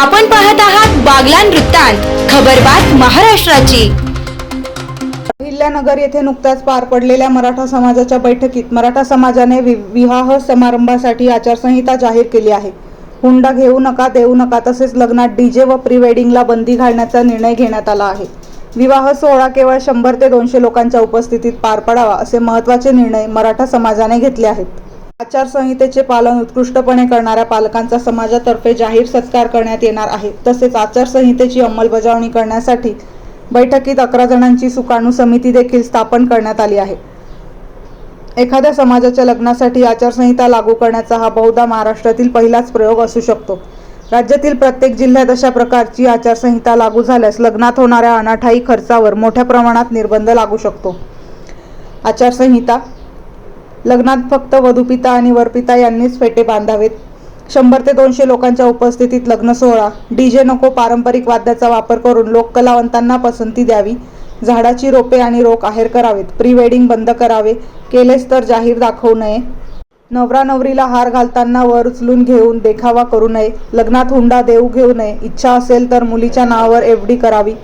आपण पाहत आहात बागलान वृत्तांत खबरबात महाराष्ट्राची. अहिल्यानगर येथे नुकत्याच पार पडलेल्या मराठा समाजाच्या बैठकीत मराठा समाजाने वि विवाह समारंभासाठी आचारसंहिता जाहीर केली आहे. हुंडा घेऊ नका देऊ नका तसेच लग्नात डीजे व प्री वेडिंगला बंदी घालण्याचा निर्णय घेण्यात आला आहे. विवाह सोहळा केवळ शंभर ते दोनशे लोकांच्या उपस्थितीत पार पडावा असे महत्त्वाचे निर्णय मराठा समाजाने घेतले आहेत. आचारसंहितेचे पालन उत्कृष्टपणे करणाऱ्या पालकांचा समाजातर्फे जाहीर सत्कार करण्यात येणार आहे. तसेच आचारसंहितेची अंमलबजावणी करण्यासाठी बैठकीत अकरा जणांची सुकाणू समिती देखील स्थापन करण्यात आली आहे. एखाद्या समाजाच्या लग्नासाठी आचारसंहिता लागू करण्याचा हा बहुधा महाराष्ट्रातील पहिलाच प्रयोग असू शकतो. राज्यातील प्रत्येक जिल्ह्यात अशा प्रकारची आचारसंहिता लागू झाल्यास लग्नात होणाऱ्या अनाठाई खर्चावर मोठ्या प्रमाणात निर्बंध लागू शकतो. आचारसंहिता लग्नात फक्त वधूपिता आणि वरपिता यांनीच फेटे बांधावेत. शंभर ते दोनशे लोकांच्या उपस्थितीत लग्न सोहळा. डीजे नको पारंपरिक वाद्याचा वापर करून लोककलावंतांना पसंती द्यावी. झाडाची रोपे आणि रोख आहेर करावेत. प्री वेडिंग बंद करावे. केलेच तर जाहीर दाखवू नये. नवरा नवरीला हार घालताना वर उचलून घेऊन देखावा करू नये. लग्नात हुंडा देऊ घेऊ नये. इच्छा असेल तर मुलीच्या नावावर एफ डी करावी.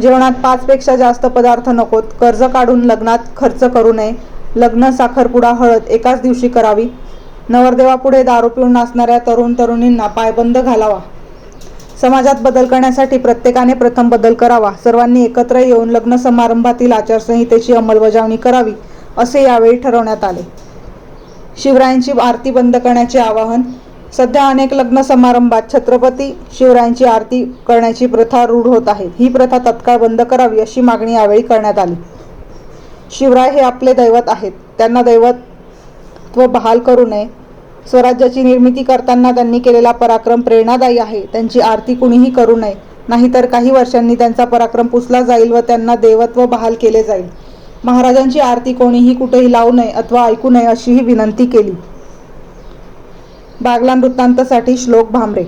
जेवणात पाचपेक्षा जास्त पदार्थ नकोत. कर्ज काढून लग्नात खर्च करू नये. लग्न साखरपुडा हळद एकाच दिवशी करावी. नवरदेवापुढे दारू पिऊन नाचणाऱ्या तरुण तरुणींना पायबंद घालावा. समाजात बदल करण्यासाठी प्रत्येकाने प्रथम बदल करावा. सर्वांनी एकत्र येऊन लग्न समारंभातील आचारसंहितेची अंमलबजावणी करावी असे यावेळी ठरवण्यात आले. शिवरायांची आरती बंद करण्याचे आवाहन सध्या अनेक लग्न समारंभात छत्रपती शिवरायांची आरती करण्याची प्रथा रूढ होत आहे. ही प्रथा तत्काळ बंद करावी अशी मागणी यावेळी करण्यात आली. शिवराय हे आपले दैवत आहेत. त्यांना दैवत्व बहाल करू नये. स्वराज्याची निर्मिती करताना त्यांनी केलेला पराक्रम प्रेरणादायी आहे. त्यांची आरती कुणीही करू नये. नाहीतर काही वर्षांनी त्यांचा पराक्रम पुसला जाईल व त्यांना देवत्व बहाल केले जाईल. महाराजांची आरती कोणीही कुठेही लावू नये अथवा ऐकू नये अशीही विनंती केली. बागला वृत्तांतसाठी श्लोक भांबरे